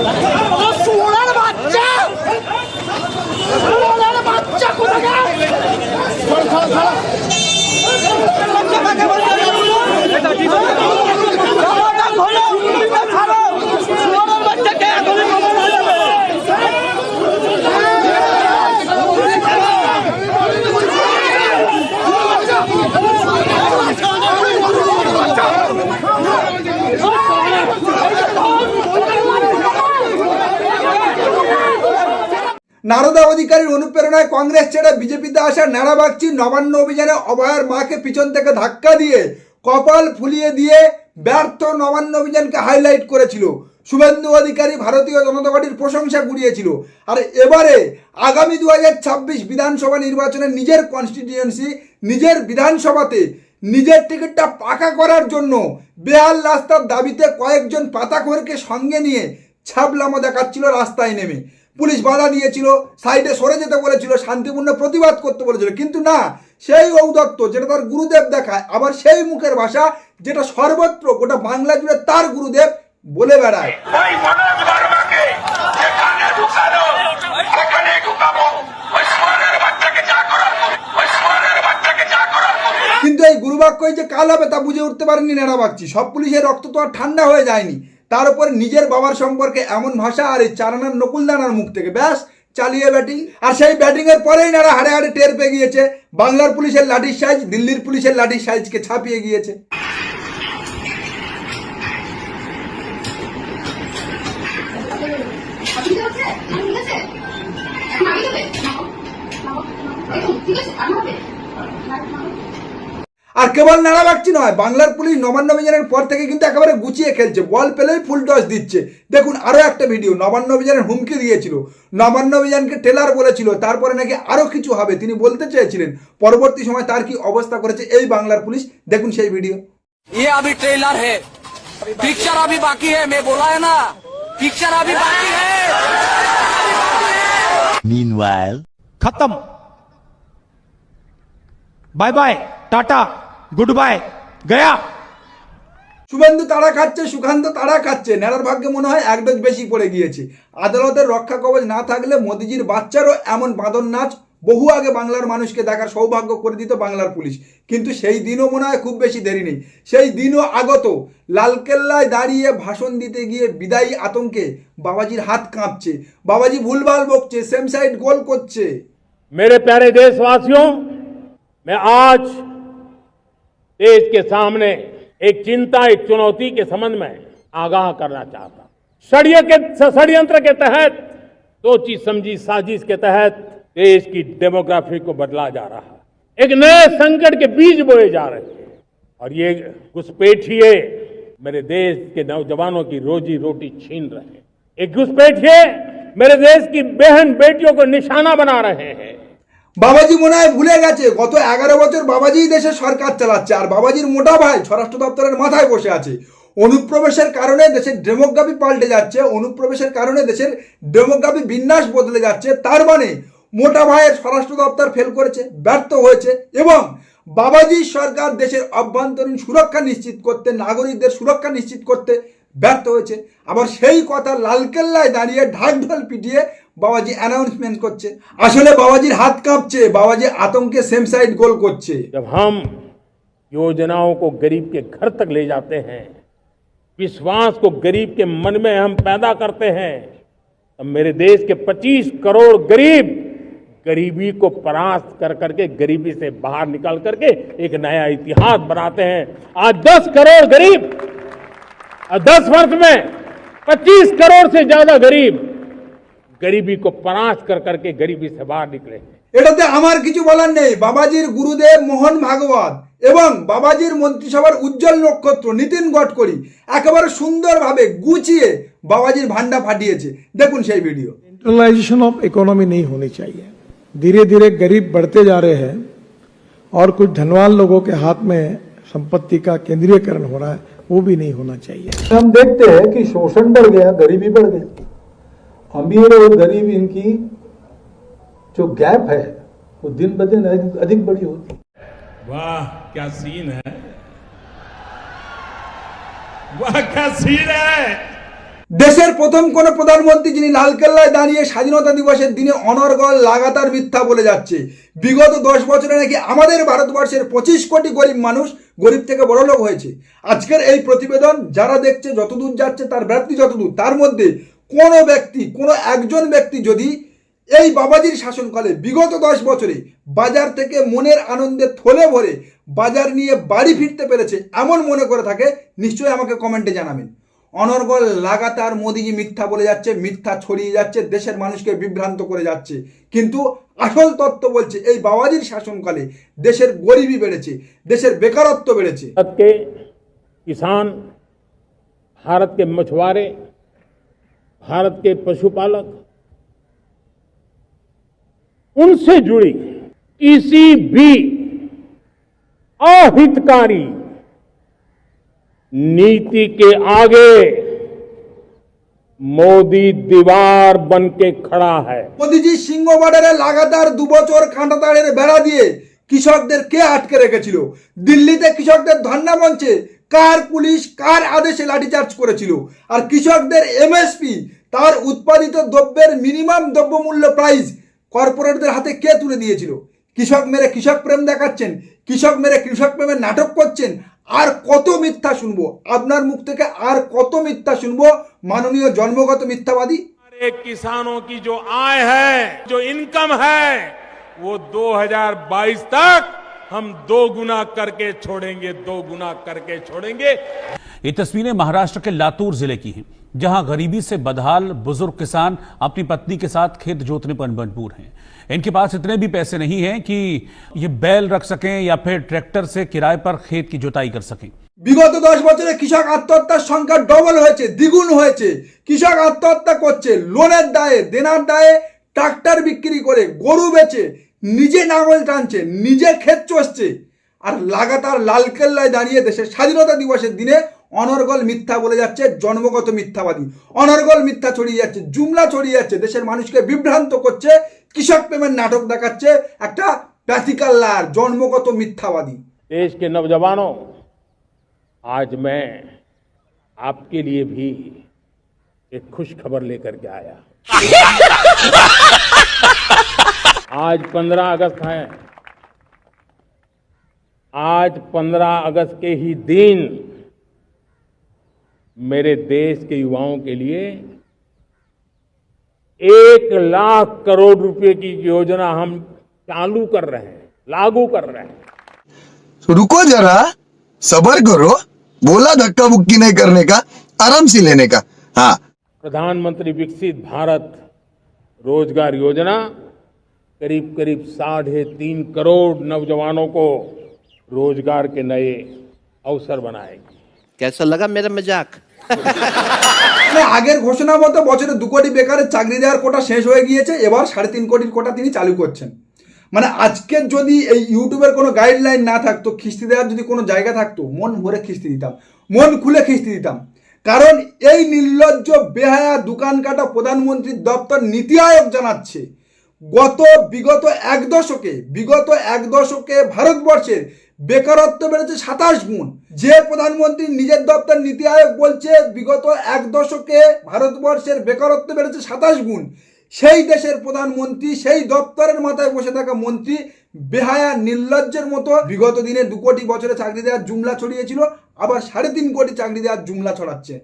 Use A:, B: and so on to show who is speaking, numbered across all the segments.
A: I'm off to war.
B: Narada অধিকারীর অনুপ্রেরণায় কংগ্রেস ছেড়ে বিজেপিতে আসা ন্যাড়া বাগচি নবান্ন অভিযানে অভয়ের মাকে পিছন থেকে ধাক্কা দিয়ে কপাল ফুলিয়ে দিয়ে ব্যর্থ নবান্ন অভিযানকে হাইলাইট করেছিল। শুভেন্দু অধিকারী ভারতীয় জনতা পার্টির প্রশংসা কুড়িয়েছিল। আর এবারে আগামী দু হাজার ছাব্বিশ বিধানসভা নির্বাচনে নিজের কনস্টিটিউয়েন্সি নিজের বিধানসভাতে নিজের টিকিটটা পাকা করার জন্য বেহাল রাস্তার দাবিতে কয়েকজন পাতাখোরকে সঙ্গে নিয়ে ছাবলামো দেখাচ্ছিল রাস্তায় নেমে। পুলিশ বাধা দিয়েছিল সাইডে সরে যেতে বলেছিল শান্তিপূর্ণ প্রতিবাদ করতে বলেছিল। কিন্তু না সেই ঔদত্ত যেটা তার গুরুদেব দেখায় আবার সেই মুখের ভাষা যেটা সর্বত্র গোটা বাংলা জুড়ে তার গুরুদেব বলে বেড়ায়। কিন্তু এই গুরুবাক্যই যে কাল হবে তা বুঝে উঠতে পারেনি নেড়া বাগচি সব পুলিশের রক্ত তো আর ঠান্ডা হয়ে যায়নি। তার উপর নিজের বাবার সম্পর্কে এমন ভাষা আর এই চারানার নকুলদানার মুখ থেকে, ব্যাস, চালিয়ে ব্যাটিং। আর সেই ব্যাটিং এর পরেই নারা হাড়ে হাড়ে টের পেয়ে গিয়েছে। বাংলার পুলিশের লাঠির সাইজ, দিল্লির পুলিশের লাঠির সাইজকে ছাপিয়ে গিয়েছে।
C: ঠিক আছে ঠিক আছে এখন আগে যাবে দেখুন ঠিক আছে আর হবে
B: আর কেবল নাড়া বাগচি নয় বাংলার পুলিশ নবান্ন অভিযানের পর থেকে কিন্তু একেবারে গুছিয়ে খেলছে বল পেলেই ফুল টস দিচ্ছে দেখুন আরও একটা ভিডিও নবান্ন অভিযানের হুমকি দিয়েছিল নবান্ন অভিযানকে টেলার বলেছিল তারপরে নাকি আরও কিছু হবে তিনি বলতে চেয়েছিলেন পরবর্তী সময় তার কি অবস্থা করেছে এই বাংলার পুলিশ দেখুন সেই ভিডিও
D: ये अभी ट्रेलर है पिक्चर अभी बाकी है मैं बोला है ना पिक्चर अभी बाकी है
E: Meanwhile,
F: खत्म bye bye tata good bye गया
B: শুভেন্দু তাড়া খাচ্ছে সুকান্ত তাড়া খাচ্ছে নেড়ার ভাগ্যে মনে হয় এক ডোজ বেশি পড়ে গিয়েছে আদালতের রক্ষা কবচ না থাকলে মোদিজির বাচ্চারও এমন বাঁদর নাচ বহু আগে বাংলার মানুষকে দেখার সৌভাগ্য করে দিত বাংলার পুলিশ কিন্তু সেই দিনও মনে হয় খুব বেশি দেরি নেই সেই দিনও আগত লালকেল্লায় দাঁড়িয়ে ভাষণ দিতে গিয়ে বিদায়ী আতঙ্কে বাবাজির হাত কাঁপছে বাবাজি ভুলভাল বকছে সেম সাইড গোল করছে
G: मेरे प्यारे देशवासियों मैं आज देश के सामने एक चिंता, एक चुनौती के संबंध में आगाह करना चाहता। षड्य के, षड्यंत्र के तहत, सोची समझी साजिश के तहत देश की डेमोग्राफी को बदला जा रहा है। एक नए संकट के बीज बोए जा रहे हैं। और ये घुसपैठिए मेरे देश के नौजवानों की रोजी रोटी छीन रहे हैं। एक घुसपैठिए मेरे देश की बहन बेटियों को निशाना बना रहे हैं।
B: বাবাজি মনে হয় ভুলে গেছে, গত এগারো বছর বাবাজিই দেশের সরকার চালাচ্ছে, আর বাবাজির মোটা ভাই স্বরাষ্ট্র দপ্তরের মাথায় বসে আছে। অনুপ্রবেশের কারণে দেশের ডেমোগ্রাফি পাল্টে যাচ্ছে, অনুপ্রবেশের কারণে দেশের ডেমোগ্রাফি বিন্যাস বদলে যাচ্ছে, তার মানে মোটা ভাইয়ের স্বরাষ্ট্র দপ্তর ফেল করেছে, ব্যর্থ হয়েছে, এবং বাবাজি সরকার দেশের অভ্যন্তরীণ সুরক্ষা নিশ্চিত করতে, নাগরিকদের সুরক্ষা নিশ্চিত করতে ব্যর্থ হয়েছে। আবার সেই কথা লালকেল্লায় দাঁড়িয়ে ঢাক ঢোল পিটিয়ে বাবাজি অ্যানাউন্সমেন্ট করছে আসলে বাবাজির হাত কাঁপছে বাবাজি আতঙ্কে সেম সাইড গোল করছে
G: जब हम योजनाओं को गरीब के घर तक ले जाते हैं विश्वास को गरीब के मन में हम पैदा करते हैं तब मेरे देश के 25 करोड़ गरीब गरीबी को परास्त कर करके गरीबी से बाहर निकल करके एक नया इतिहास बनाते हैं आज 10 करोड़ गरीब और 10 वर्ष में 25 करोड़ से ज्यादा गरीब गरीबी को परास्त कर करके गरीबी से बाहर निकले हैं
B: এটাতে আমার কিছু বলার নেই বাবাজির গুরুদেব মোহন ভাগবত এবং বাবাজির মন্ত্রিসভার উজ্জ্বল নক্ষত্র নীতিন গডকরি একেবারে সুন্দরভাবে গুছিয়ে বাবাজির ভান্ডা ফাটিয়েছে দেখুন সেই ভিডিও
H: सेंट्रलाइजेशन ऑफ इकोनॉमी नहीं होनी चाहिए धीरे धीरे गरीब बढ़ते जा रहे हैं और कुछ धनवान लोगों के हाथ में संपत्ति का केंद्रीयकरण हो रहा है वो भी नहीं होना चाहिए
I: हम देखते हैं कि शोषण बढ़ गया गरीबी बढ़ गई अमीर और गरीब इनकी जो गैप है वो दिन ब दिन अधिक- अधिक बड़ी होती है
J: वाह क्या सीन है वाह क्या सीन है
B: দেশের প্রথম কোন প্রধানমন্ত্রী যিনি লালকেল্লায় দাঁড়িয়ে স্বাধীনতা দিবসের দিনে অনর্গল লাগাতার মিথ্যা বলে যাচ্ছে বিগত দশ বছরে নাকি আমাদের ভারতবর্ষের পঁচিশ কোটি গরিব মানুষ গরিব থেকে বড় লোক হয়েছে আজকের এই প্রতিবেদন যারা দেখছে যতদূর যাচ্ছে তার ব্যাপ্তি যতদূর তার মধ্যে কোনো ব্যক্তি কোনো একজন ব্যক্তি যদি এই বাবাজির শাসনকালে বিগত দশ বছরে বাজার থেকে মনের আনন্দে থলে ভরে বাজার নিয়ে বাড়ি ফিরতে পেরেছে এমন মনে করে থাকে নিশ্চয়ই আমাকে কমেন্টে জানাবেন অনর্গল লাগাতার মোদিজি মিথ্যা বলে যাচ্ছে মিথ্যা ছড়িয়ে যাচ্ছে দেশের মানুষকে বিভ্রান্ত করে যাচ্ছে কিন্তু আসল তত্ত্ব বলছে এই বাবাজির শাসনকালে দেশের গরিবী বেড়েছে দেশের বেকারত্ব বেড়েছে
G: भारत के किसान भारत के मछुआरे भारत के पशुपालक उनसे जुड़ी किसी भी अहितकारी नीति के आगे मोदी दीवार बन के खड़ा है
B: মোদিজি সিংহ বর্ডারে লাগাতার দু বছর কাঁটাতাড়ের বেড়া দিয়ে কৃষকদের কে আটকে রেখেছিল দিল্লিতে কৃষকদের ধর্ণা মঞ্চে কার পুলিশ কার আদেশে লাঠিচার্জ করেছিল আর কৃষকদের এমএসপি তার উৎপাদিত দ্রব্যের মিনিমাম দ্রব্যমূল্য প্রাইস কর্পোরেটদের হাতে কে তুলে দিয়েছিল কৃষক মেরে কৃষক প্রেম দেখাচ্ছেন কৃষক মেরে কৃষক প্রেমের নাটক করছেন আর কত মিথ্যা শুনবো আপনার মুখ থেকে আর কত মিথ্যা শুনবো মাননীয় জন্মগত মিথ্যাবাদী
G: हमारे किसानों की जो आय है जो इनकम है वो 2022 तक हम दो गुना करके छोड़ेंगे दो गुना करके छोड़ेंगे
E: ये तस्वीरें महाराष्ट्र के लातूर जिले की हैं जहां गरीबी से बदहाल बुजुर्ग किसान अपनी पत्नी के साथ खेत जोतने पर मजबूर हैं इनके पास इतने भी पैसे नहीं हैं कि ये बैल रख सकें या फिर ट्रैक्टर से किराए पर खेत की जुताई कर सकें
B: বিগত দশ বছরে কৃষক আত্মহত্যার সংখ্যা ডবল হয়েছে দ্বিগুণ হয়েছে কৃষক আত্মহত্যা করছে লোনের দায়ে দেনার দায়ে ট্রাক্টর বিক্রি করে গরু বেচে নিজে নাঙল টানছে নিজে ক্ষেত চষছে আর লাগাতার লালকেল্লায় দাঁড়িয়ে দেশের স্বাধীনতা দিবসের দিনে অনর্গল মিথ্যা বলে যাচ্ছে জন্মগত মিথ্যাবাদী অনর্গল মিথ্যা ছড়িয়ে যাচ্ছে জুমলা ছড়িয়ে যাচ্ছে দেশের মানুষকে বিভ্রান্ত করছে কৃষক প্রেমের নাটক দেখাচ্ছে একটা প্যাথিকাল লার জন্মগত মিথ্যাবাদী
G: देश के नौजवानों आज मैं आपके लिए भी एक खुश खबर लेकर के आया आज 15 अगस्त है। आज 15 अगस्त के ही दिन मेरे देश के युवाओं के लिए एक लाख करोड़ रुपए की योजना हम चालू कर रहे हैं लागू कर रहे हैं।
K: तो रुको जरा सबर करो बोला धक्का बुक्की नहीं करने का आराम से लेने का। हाँ।
G: प्रधानमंत्री विकसित भारत रोज़गार योजना करीब करीब साढ़े तीन करोड़ नौजवानों को रोजगार के नए अवसर बनाएगी
D: कैसा लगा मेरा मजाक
B: মানে আগের ঘোষণা মতো বছরে দু কোটি বেকারের চাকরি দেওয়ার কোটা শেষ হয়ে গিয়েছে এবার সাড়ে তিন কোটির কোটা তিনি চালু করছেন মানে আজকের যদি এই ইউটিউবের কোনো গাইডলাইন না থাকতো খিস্তি দেওয়ার যদি কোনো জায়গা থাকতো মন ভরে খিস্তি দিতাম মন খুলে খিস্তি দিতাম কারণ এই নির্লজ্জ বেহায়া দোকান কাটা প্রধানমন্ত্রীর দপ্তর নীতি আয়োগ জানাচ্ছে গত বিগত এক দশকে, বিগত এক দশকে ভারতবর্ষের বেকারত্ব বেড়েছে সাতাশ গুণ। যে প্রধানমন্ত্রী নিজের দপ্তর নীতি আয়োগ বলছে, বিগত এক দশকে ভারতবর্ষের বেকারত্ব বেড়েছে সাতাশ গুণ। সেই দেশের প্রধানমন্ত্রী, সেই দপ্তরের মাথায় বসে থাকা মন্ত্রী বেহায়া নির্লজ্জের মতো বিগত দিনে দু কোটি বছরে চাকরি দেওয়ার জুমলা ছড়িয়েছিল, আবার সাড়ে তিন কোটি চাকরি দেওয়ার জুমলা ছড়াচ্ছে।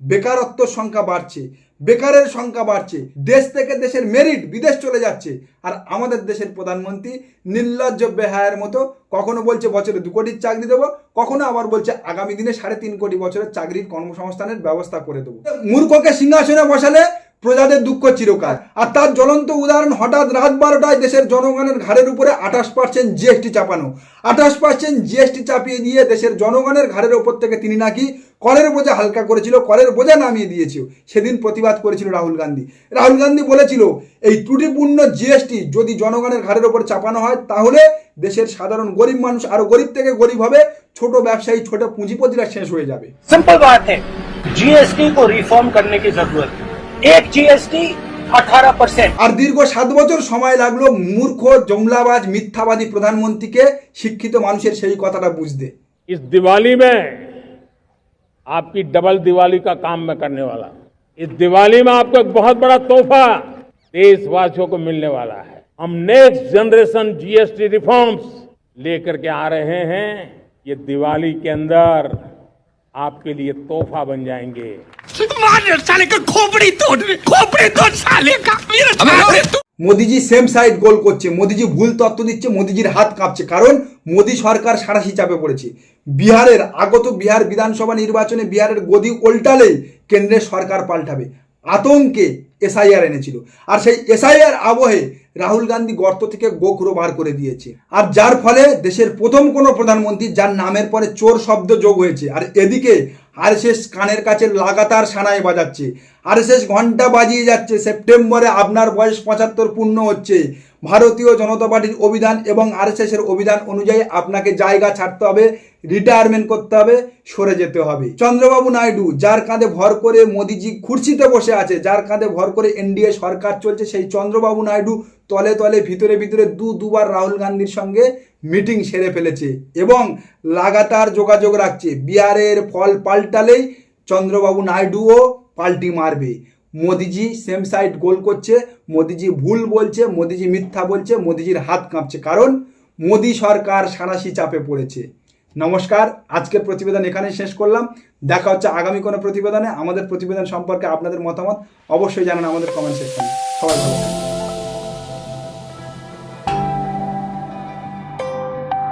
B: বেকারত্বর সংখ্যা বাড়ছে। বেকারের সংখ্যা বাড়ছে, দেশ থেকে দেশের মেরিট বিদেশ চলে যাচ্ছে। আর আমাদের দেশের প্রধানমন্ত্রী নির্লজ্জ বেহায়ের মতো কখনো বলছে, বছরে দু কোটির চাকরি দেবো কখনো আবার বলছে, আগামী দিনে সাড়ে তিন কোটি বছরের চাকরির কর্মসংস্থানের ব্যবস্থা করে দেবো মূর্খকে সিংহাসনে বসালে প্রজাদের দুঃখ চিরকাল। আর তার জ্বলন্ত উদাহরণ হঠাৎ রাত বারোটায় দেশের জনগণের ঘাড়ের উপরে আঠাশ পার্সেন্ট জিএসটি চাপানো। আঠাশ পার্সেন্ট জিএসটি চাপিয়ে দিয়ে দেশের জনগণের ঘাড়ের উপর থেকে তিনি নাকি করের বোঝা হালকা করেছিল করের বোঝা নামিয়ে দিয়েছিল। সেদিন প্রতিবাদ করেছিল রাহুল গান্ধী। রাহুল গান্ধী বলেছিল, এই ত্রুটিপূর্ণ জিএসটি যদি জনগণের ঘাড়ের উপর চাপানো হয়, তাহলে দেশের সাধারণ গরিব মানুষ, আরও গরিব থেকে গরিব হবে, ছোট ব্যবসায়ী, ছোট পুঁজিপতিরা শেষ হয়ে যাবে।
F: সিম্পল বাত হ্যাঁ জিএসটি কো রিফর্ম করতে কি জরুরত है एक जीएसटी 18 परसेंट
B: আর দীর্ঘ সাত বছর সময় লাগলো মূর্খ জমলাবাজ মিথ্যাবাদী প্রধানমন্ত্রীকে শিক্ষিত মানুষের সেই কথাটা বুঝতে
G: इस दिवाली में आपकी डबल दिवाली का काम मैं करने वाला हूं इस दिवाली में आपको एक बहुत बड़ा तोहफा देशवासियों को मिलने वाला है हम नेक्स्ट जनरेशन जीएसटी रिफॉर्म्स लेकर के आ रहे हैं ये दिवाली के अंदर आपके लिए तोहफा बन जाएंगे
D: साले का खोपड़ी तोड़ खोपड़ी तोड़ साले का मेरा
B: মোদিজি সেম সাইড গোল করছে মোদিজি ভুল তত্ত্ব দিচ্ছে মোদিজির হাত কাঁপছে কারণ মোদি সরকার সারাশি চাপে পড়েছে বিহারের আগত বিহার বিধানসভা নির্বাচনে বিহারের গদি উল্টালেই কেন্দ্রের সরকার পাল্টাবে আতঙ্কে এসআইআর এনেছিল। আর সেই এসআইআর আবহে রাহুল গান্ধী গর্ত থেকে গোখরো বার করে দিয়েছে। আর যার ফলে দেশের প্রথম কোনো প্রধানমন্ত্রী, যার নামের পরে চোর শব্দ যোগ হয়েছে। আর এদিকে আর আরএসএস কানের কাছে লাগাতার সানায় বাজাচ্ছে। আর আরএসএস ঘণ্টা বাজিয়ে যাচ্ছে। সেপ্টেম্বরে আপনার বয়স পঁচাত্তর পূর্ণ হচ্ছে। ভারতীয় জনতা পার্টির অভিধান এবং আরএসএস এর অভিধান অনুযায়ী আপনাকে জায়গা ছাড়তে হবে রিটায়ারমেন্ট করতে হবে, সরে যেতে হবে। চন্দ্রবাবু নাইডু, যার কাঁধে ভর করে মোদিজি খুরশিতে বসে আছে, যার কাঁধে ভর করে এনডিএ সরকার চলছে, সেই চন্দ্রবাবু নাইডু তলে তলে, ভিতরে ভিতরে দু দুবার রাহুল গান্ধীর সঙ্গে মিটিং সেরে ফেলেছে এবং লাগাতার যোগাযোগ রাখছে। বিহারের ফল পাল্টালেই চন্দ্রবাবু নাইডুও পাল্টি মারবে। মোদিজি সেম সাইড গোল করছে, মোদিজি ভুল বলছে, মোদিজি মিথ্যা বলছে, মোদিজির হাত কাঁপছে। কারণ মোদি সরকার সারাশি চাপে পড়েছে। নমস্কার, আজকের প্রতিবেদন এখানেই শেষ করলাম। দেখা হচ্ছে আগামী কোনো প্রতিবেদনে। আমাদের প্রতিবেদন সম্পর্কে আপনাদের মতামত অবশ্যই জানান আমাদের কমেন্ট সেকশনে সবাই ভালো।